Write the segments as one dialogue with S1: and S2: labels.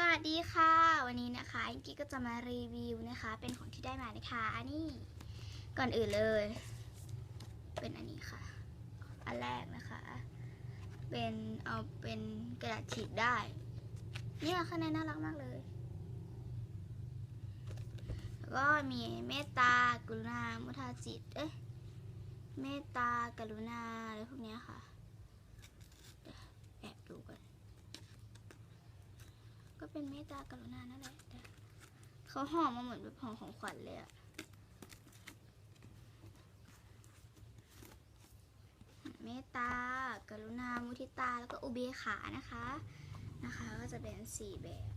S1: วัสดีค่ะ วันนี้นะคะอิงกี้ก็จะมารีวิวนะคะ เป็นของที่ได้มานะคะอันนี้ก่อนอื่นเลย เป็นอันนี้ค่ะ อันแรกนะคะ เป็นเอาเป็นกระดาษฉีกได้เนี่ยข้างในน่ารักมากเลยแล้วก็มีเมตตากรุณามุทาจิตเอ๊ะเมตตากรุณาอะไรพวกนี้ค่ะแอบดูกัน เป็นเมตตากรุณานั่นแหละแต่เขาห่อมาเหมือนแบบห่อของขวัญเลยอะเมตตา กรุณา มุทิตา แล้วก็อุเบกขานะคะ นะคะ ก็จะเป็นสี่แบบ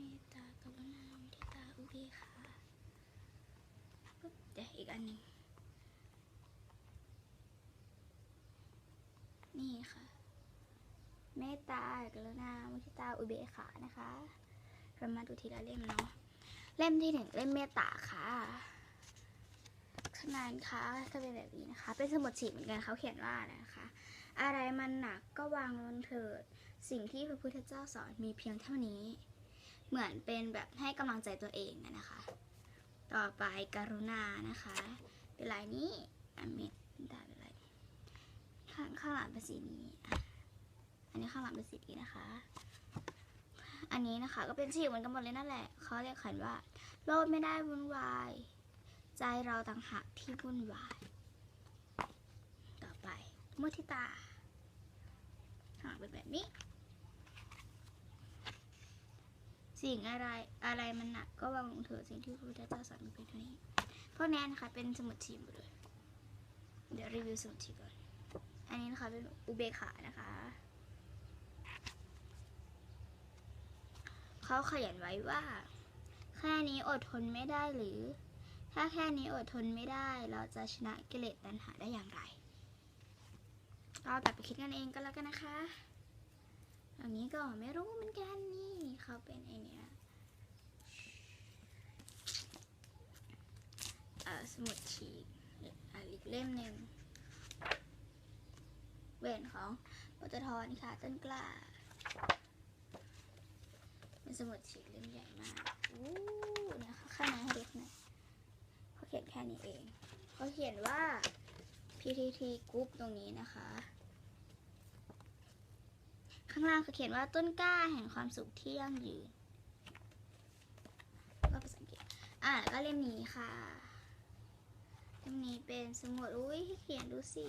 S1: เมตตากรุณา มุทิตา อุเบกขาปุ๊บ เดี๋ยวอีกอันหนึ่งนี่ค่ะ เมตตากรุณามุทิตาอุเบกขานะคะเรามาดูทีละเล่มเนาะเล่มที่หนึ่งเล่มเมตตาค่ะข้างในนะคะก็เป็นแบบนี้นะคะ เป็นสมุดฉีกเหมือนกันเขาเขียนว่านะคะ อะไรมันหนักก็วางลงเถิด สิ่งที่พระพุทธเจ้าสอนมีเพียงเท่านี้ เหมือนเป็นแบบให้กำลังใจตัวเองนะคะ ต่อไปกรุณานะคะ เป็นลายนี้อันเม็ดได้เป็นลายข้างข้างหลังเป็นสีนี้อันนี้ข้างหลังเป็นสีนี้นะคะ อันนี้นะคะก็เป็นสีเหมือนกันหมดเลยนั่นแหละเขาเรียกขันว่า โลกไม่ได้วุ่นวาย ใจเราต่างหากที่วุ่นวาย ต่อไปมุทิตาข้างหลังเป็นแบบนี้ สิ่งอะไรอะไรมันหนักก็วางลงเถอะสิ่งที่พระพุทธเจ้าสอนมันเป็นเท่านี้พวกนี้นะคะเป็นสมุดทีมเลย เดี๋ยวรีวิวสมุดทีก่อน อันนี้นะคะเป็นอุเบกขานะคะเขาเขียนไว้ว่า แค่นี้อดทนไม่ได้หรือ ถ้าแค่นี้อดทนไม่ได้ เราจะชนะกิเลสตัณหาได้อย่างไร เรากลับไปคิดกันเองก็แล้วกันนะคะอันนี้ก็ไม่รู้เหมือนกันนี่ เขาเป็นไอเนี้ยสมุดฉีกอีกเล่มหนึ่งเวนของปตทนี่ค่ะต้นกล้าเป็นสมุดฉีกเล่มใหญ่มากอู้เนี่ยค่ะข้างในให้ดูข้างในเขาเขียนแค่นี้เองเขาเขียนว่า PTT Group ตรงนี้นะคะ ข้างล่างเขาเขียนว่าต้นกล้าแห่งความสุขที่ยั่งยืนก็ภาษาอังกฤษอะแล้วก็เล่มนี้ค่ะเล่มนี้เป็นสมุดอุ้ยเขียนดูสิ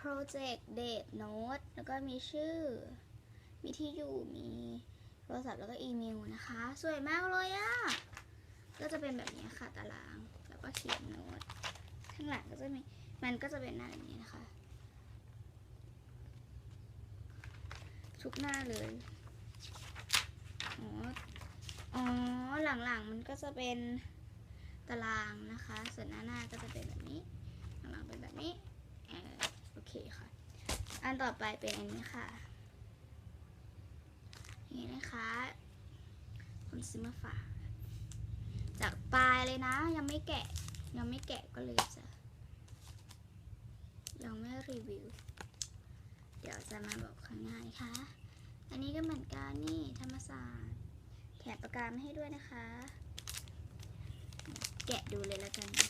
S1: project date note แล้วก็มีชื่อ มีที่อยู่มีโทรศัพท์แล้วก็อีเมลนะคะ สวยมากเลยอะ่ะก็จะเป็นแบบนี้ค่ะตารางแล้วก็เขียนโน้ตข้างหลังก็จะมีมันก็จะเป็นหน้าแบบนี้นะคะ ทุกหน้าเลย อ๋อ อ๋อ หลังๆมันก็จะเป็นตารางนะคะ ส่วนหน้าหน้าก็จะเป็นแบบนี้ หลังๆเป็นแบบนี้เออโอเคค่ะ อันต่อไปเป็นอันนี้ค่ะ นี่นะคะคนซื้อมาฝากจากปลายเลยนะ ยังไม่แกะ ยังไม่แกะก็เลยจะยังไม่รีวิว เดี๋ยวจะมาบอกข้างหน้านะคะ อันนี้ก็เหมือนกันนี่ธรรมศาสตร์แถมปากกามาให้ด้วยนะคะ แกะดูเลยแล้วกันนะ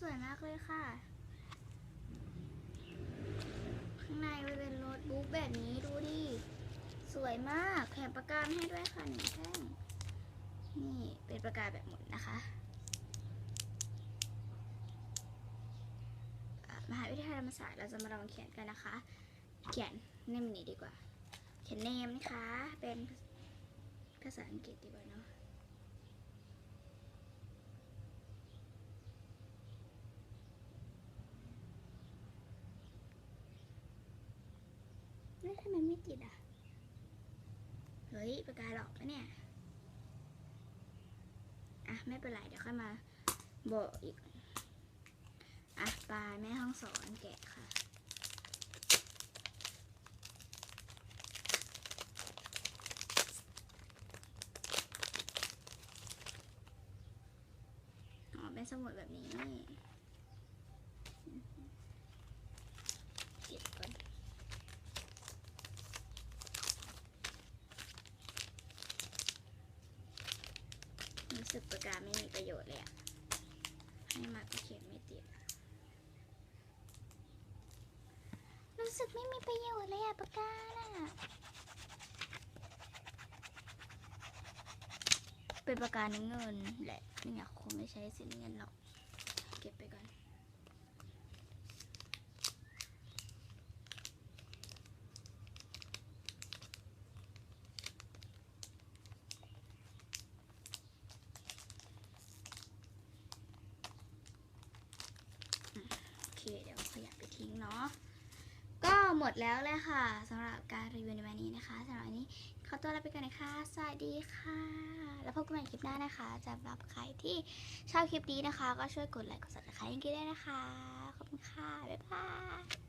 S1: สวยมากเลยค่ะ ข้างในเป็นโน้ตบุ๊กแบบนี้ดูดิ สวยมาก แถมปากกามาให้ด้วยค่ะหนึ่งแท่ง นี่เป็นปากกาศแบบหมุนนะคะมหาวิทยาลัยธรรมศาสตร์เราจะมาลองเขียนกันนะคะ เขียนเนมนี้ดีกว่า เขียนเนมนะคะ เป็นภาษาอังกฤษดีกว่าเนาะแล้วทำไมไม่ติดอะ เฮ้ยปากกาศหลอกปะเนี่ย ไม่เป็นไรเดี๋ยวค่อยมาบอกอีก อะปลาแม่ห้องสอนแกะค่ะ อ๋อเป็นสมุดแบบนี้ สึกปากกาไม่มีประโยชน์เลยอะให้มาก็เขียนไม่ติด รู้สึกไม่มีประโยชน์เลยอะปากกาน่ะ เป็นประกันเงินแหละไม่อยากคงไม่ใช้สีเงินหรอก เก็บไปก่อน โอเค เดี๋ยวเอาขยะไปทิ้งเนาะ ก็ หมดแล้วเลยค่ะสำหรับการรีวิวในวันนี้นะคะสำหรับวันนี้ขอตัวลาไปก่อนนะคะ สวัสดีค่ะ แล้วพบกันใหม่คลิปหน้านะคะสำหรับใครที่ชอบคลิปนี้นะคะ ก็ช่วยกดไลค์กดซับสไครต์ยังกี้ได้วยนะคะ ขอบคุณค่ะ บ๊ายบาย